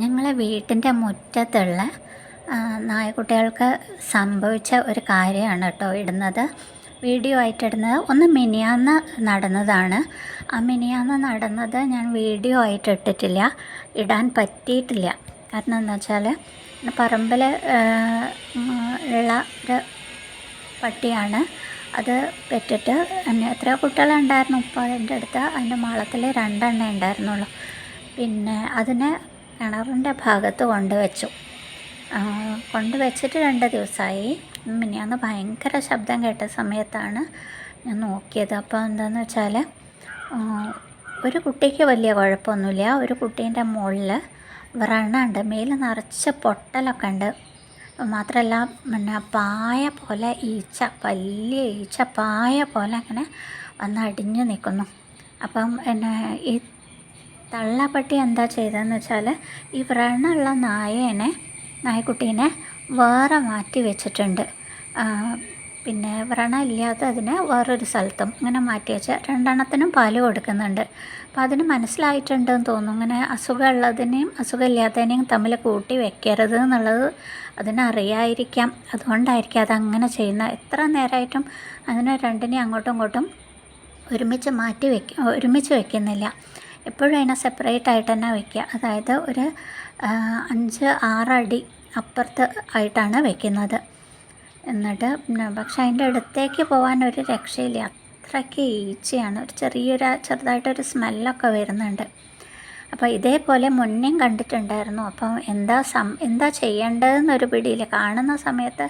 ഞങ്ങളെ വീട്ടിന്റെ മുറ്റത്തുള്ള നായക്കുട്ടികൾക്ക് സംഭവിച്ച ഒരു കാര്യമാണ് കേട്ടോ ഇടുന്നത്. വീഡിയോ ആയിട്ട് ഇടുന്നത് ഒന്ന് മിനിയാന്ന് നടന്നതാണ്. ആ മിനിയാന്ന് നടന്നത് ഞാൻ വീഡിയോ ആയിട്ട് ഇട്ടിട്ടില്ല ഇടാൻ പറ്റിയിട്ടില്ല. കാരണം എന്താ വെച്ചാൽ പറമ്പിൽ ഉള്ള ഒരു പട്ടിയാണ്. അത് പെറ്റിട്ട് എന്നെ എത്ര കുട്ടികളുണ്ടായിരുന്നു ഇപ്പോൾ അതിന്റെ അടുത്ത് അതിന്റെ മാളത്തിൽ രണ്ടെണ്ണേ ഉണ്ടായിരുന്നുള്ളൂ. പിന്നെ അതിനെ കിണറിന്റെ ഭാഗത്ത് കൊണ്ടുവച്ചു. കൊണ്ടുവച്ചിട്ട് രണ്ട് ദിവസമായി. മിനിയാന്ന് ഭയങ്കര ശബ്ദം കേട്ട സമയത്താണ് ഞാൻ നോക്കിയത്. അപ്പോൾ എന്താണെന്ന് വെച്ചാൽ ഒരു കുട്ടിക്ക് വലിയ കുഴപ്പമൊന്നുമില്ല. ഒരു കുട്ടീന്റെ മുകളിൽ വ്രണമുണ്ട് മേൽ നിറച്ച് പൊട്ടലൊക്കെ ഉണ്ട്. മാത്രമല്ല പിന്നെ പായ പോലെ ഈച്ച വലിയ ഈച്ച പായ പോലെ അങ്ങനെ വന്ന് അടിഞ്ഞു നിൽക്കുന്നു. അപ്പം എന്നെ ഈ തള്ളപ്പട്ടി എന്താ ചെയ്തതെന്ന് വെച്ചാൽ ഈ വ്രണുള്ള നായേനെ നായക്കുട്ടീനെ വേറെ മാറ്റി വെച്ചിട്ടുണ്ട്. പിന്നെ വ്രണം ഇല്ലാത്ത അതിനെ വേറൊരു സ്ഥലത്തും ഇങ്ങനെ മാറ്റി വെച്ച് രണ്ടെണ്ണത്തിനും പാൽ കൊടുക്കുന്നുണ്ട്. അപ്പോൾ അതിന് മനസ്സിലായിട്ടുണ്ടെന്ന് തോന്നുന്നു. ഇങ്ങനെ അസുഖമുള്ളതിനെയും അസുഖമില്ലാത്തതിനെയും തമ്മിൽ കൂട്ടി വെക്കരുത് എന്നുള്ളത് അതിനറിയായിരിക്കാം. അതുകൊണ്ടായിരിക്കാം അതങ്ങനെ ചെയ്യുന്ന എത്ര നേരമായിട്ടും അതിനെ രണ്ടിനെയും അങ്ങോട്ടും ഇങ്ങോട്ടും ഒരുമിച്ച് മാറ്റി വെക്ക ഒരുമിച്ച് വെക്കുന്നില്ല. എപ്പോഴും അതിനെ സെപ്പറേറ്റ് ആയിട്ട് തന്നെ വെക്കുക. അതായത് ഒരു അഞ്ച് ആറടി അപ്പുറത്ത് ആയിട്ടാണ് വെക്കുന്നത്. എന്നിട്ട് പക്ഷെ അതിന്റെ അടുത്തേക്ക് പോകാൻ ഒരു രക്ഷയില്ല. അത്രയ്ക്ക് ഈച്ചയാണ്. ഒരു ചെറിയൊരു ചെറുതായിട്ടൊരു സ്മെല്ലൊക്കെ വരുന്നുണ്ട്. അപ്പോൾ ഇതേപോലെ മുന്നേയും കണ്ടിട്ടുണ്ടായിരുന്നു. അപ്പം എന്താ സം എന്താ ചെയ്യേണ്ടതെന്നൊരു പിടിയിൽ കാണുന്ന സമയത്ത്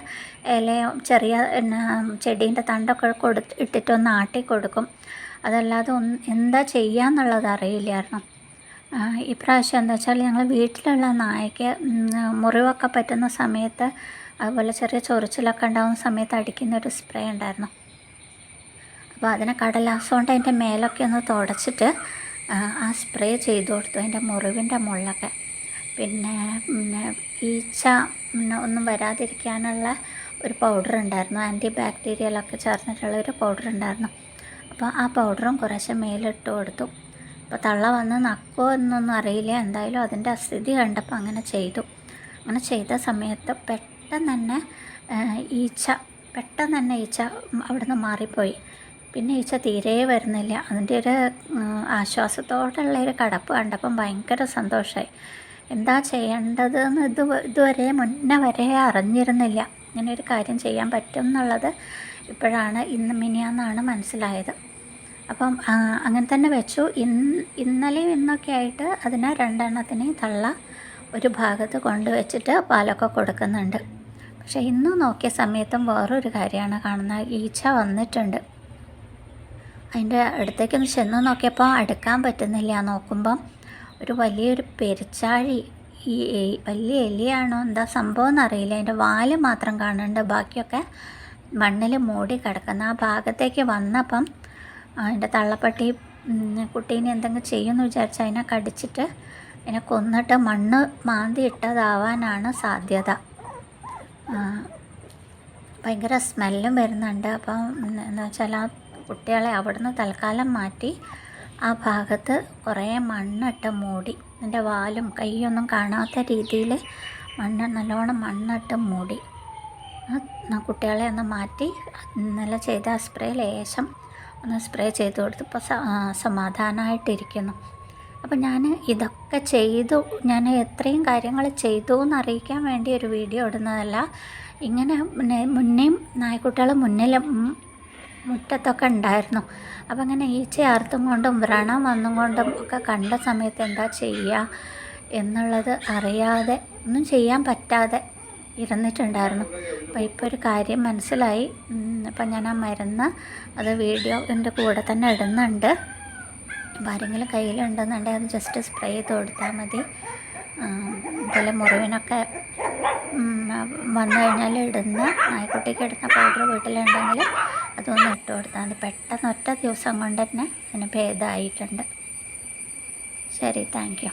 ഇല ചെറിയ ചെടീന്റെ തണ്ടൊക്കെ കൊടു ഇട്ടിട്ടൊന്ന് ആട്ടി കൊടുക്കും അതല്ലാതെ ഒന്ന് എന്താ ചെയ്യാന്നുള്ളത് അറിയില്ലായിരുന്നു ആ, ഇപ്രാവശ്യം എന്താ വെച്ചാൽ ഞങ്ങൾ വീട്ടിലുള്ള നായയ്ക്ക് മുറിവൊക്കെ പറ്റുന്ന സമയത്ത് അതുപോലെ ചെറിയ ചൊറിച്ചിലൊക്കെ ഉണ്ടാകുന്ന സമയത്ത് അടിക്കുന്ന ഒരു സ്പ്രേ ഉണ്ടായിരുന്നു. അപ്പോൾ അതിനെ കടലാസം കൊണ്ട് അതിന്റെ മേലൊക്കെ ഒന്ന് തുടച്ചിട്ട് ആ, സ്പ്രേ ചെയ്തു കൊടുത്തു അതിന്റെ മുറിവിന്റെ മുകളിലൊക്കെ. പിന്നെ പിന്നെ ഈച്ച ഒന്നും വരാതിരിക്കാനുള്ള ഒരു പൗഡർ ഉണ്ടായിരുന്നു. ആന്റി ബാക്ടീരിയലൊക്കെ ചേർന്നിട്ടുള്ള ഒരു പൗഡർ ഉണ്ടായിരുന്നു. അപ്പോൾ ആ പൗഡറും കുറേശ്ശെ മേലിട്ട് കൊടുത്തു. അപ്പോൾ തള്ള വന്ന് നക്കോ എന്നൊന്നും അറിയില്ല. എന്തായാലും അതിന്റെ അസ്ഥിതി കണ്ടപ്പോൾ അങ്ങനെ ചെയ്തു. അങ്ങനെ ചെയ്ത സമയത്ത് പെട്ടെന്ന് തന്നെ ഈച്ച പെട്ടെന്ന് തന്നെ ഈച്ച അവിടുന്ന് മാറിപ്പോയി. പിന്നെ ഈച്ച തീരെ വരുന്നില്ല. അതിന്റെ ഒരു ആശ്വാസത്തോടുള്ള ഒരു കടപ്പ് കണ്ടപ്പം ഭയങ്കര സന്തോഷമായി എന്താ ചെയ്യേണ്ടതെന്ന് ഇത് ഇതുവരെ മുന്നേ വരെ അറിഞ്ഞിരുന്നില്ല. ഇങ്ങനെ ഒരു കാര്യം ചെയ്യാൻ പറ്റും എന്നുള്ളത് ഇപ്പോഴാണ് ഇന്ന് മിനിയാന്നാണ് മനസ്സിലായത്. അപ്പം അങ്ങനെ തന്നെ വെച്ചു. ഇന്ന് ഇന്നലെയും ഇന്നൊക്കെ ആയിട്ട് അതിനെ രണ്ടെണ്ണത്തിനെയും തള്ള ഒരു ഭാഗത്ത് കൊണ്ടുവച്ചിട്ട് പാലൊക്കെ കൊടുക്കുന്നുണ്ട്. പക്ഷേ ഇന്ന് നോക്കിയ സമയത്തും വേറൊരു കാര്യമാണ് കാണുന്നത് ഈച്ച വന്നിട്ടുണ്ട്. അതിന്റെ അടുത്തേക്കൊന്ന് ചെന്ന് നോക്കിയപ്പോൾ അടുക്കാൻ പറ്റുന്നില്ല. നോക്കുമ്പം ഒരു വലിയൊരു പെരിച്ചാഴി ഈ വലിയ എലിയാണോ എന്താ സംഭവം എന്നറിയില്ല അതിന്റെ വാൽ മാത്രം കാണുന്നുണ്ട്. ബാക്കിയൊക്കെ മണ്ണിൽ മൂടി കിടക്കുന്ന ആ ഭാഗത്തേക്ക് വന്നപ്പം അതിന്റെ തള്ളപ്പട്ടി കുട്ടീനെ എന്തെങ്കിലും ചെയ്യുമെന്ന് വിചാരിച്ച് അതിനെ കടിച്ചിട്ട് അതിനെ കൊന്നിട്ട് മണ്ണ് മാന്തി ഇട്ടതാവാനാണ് സാധ്യത. ഭയങ്കര സ്മെല്ലും വരുന്നുണ്ട്. അപ്പം എന്താ വെച്ചാൽ ആ കുട്ടികളെ അവിടുന്ന് തൽക്കാലം മാറ്റി ആ ഭാഗത്ത് കുറേ മണ്ണിട്ട് മൂടി. എന്റെ വാലും കൈയൊന്നും കാണാത്ത രീതിയിൽ മണ്ണ് നല്ലോണം മണ്ണിട്ട് മൂടി. കുട്ടികളെ ഒന്ന് മാറ്റി ഇന്നലെ ചെയ്ത സ്പ്രേ ലേശം ഒന്ന് സ്പ്രേ ചെയ്ത് കൊടുത്ത് ഇപ്പോൾ സമാധാനമായിട്ടിരിക്കുന്നു അപ്പോൾ ഞാൻ ഇതൊക്കെ ചെയ്തു ഞാൻ എത്രയും കാര്യങ്ങൾ ചെയ്തു എന്ന് അറിയിക്കാൻ വേണ്ടി ഒരു വീഡിയോ ഇടുന്നതല്ല. ഇങ്ങനെ മുന്നേ മുന്നേയും നായ്ക്കുട്ടികൾ മുന്നിൽ മുറ്റത്തൊക്കെ ഉണ്ടായിരുന്നു. അപ്പം അങ്ങനെ ഈച്ച ആർത്തും കൊണ്ടും വ്രണം വന്നും കൊണ്ടും ഒക്കെ കണ്ട സമയത്ത് എന്താ ചെയ്യുക എന്നുള്ളത് അറിയാതെ ഒന്നും ചെയ്യാൻ പറ്റാതെ ഇരുന്നിട്ടുണ്ടായിരുന്നു. അപ്പോൾ ഇപ്പോൾ ഒരു കാര്യം മനസ്സിലായി. അപ്പം ഞാൻ ആ മരുന്ന് അത് വീഡിയോ എന്റെ കൂടെ തന്നെ ഇടുന്നുണ്ട്. അപ്പോൾ ആരെങ്കിലും കയ്യിലുണ്ടെന്നുണ്ടെങ്കിൽ അത് ജസ്റ്റ് സ്പ്രേ ചെയ്ത് കൊടുത്താൽ മതി. അതുപോലെ മുറിവിനൊക്കെ വന്നു കഴിഞ്ഞാൽ ഇടുന്ന നായ്ക്കുട്ടിക്ക് ഇടുന്ന പൗഡർ വീട്ടിലുണ്ടെങ്കിൽ അതൊന്ന് ഇട്ട് കൊടുത്താൽ മതി. പെട്ടെന്ന് ഒറ്റ ദിവസം കൊണ്ട് തന്നെ അതിന് ഭേദമായിട്ടുണ്ട്. ശരി താങ്ക് യു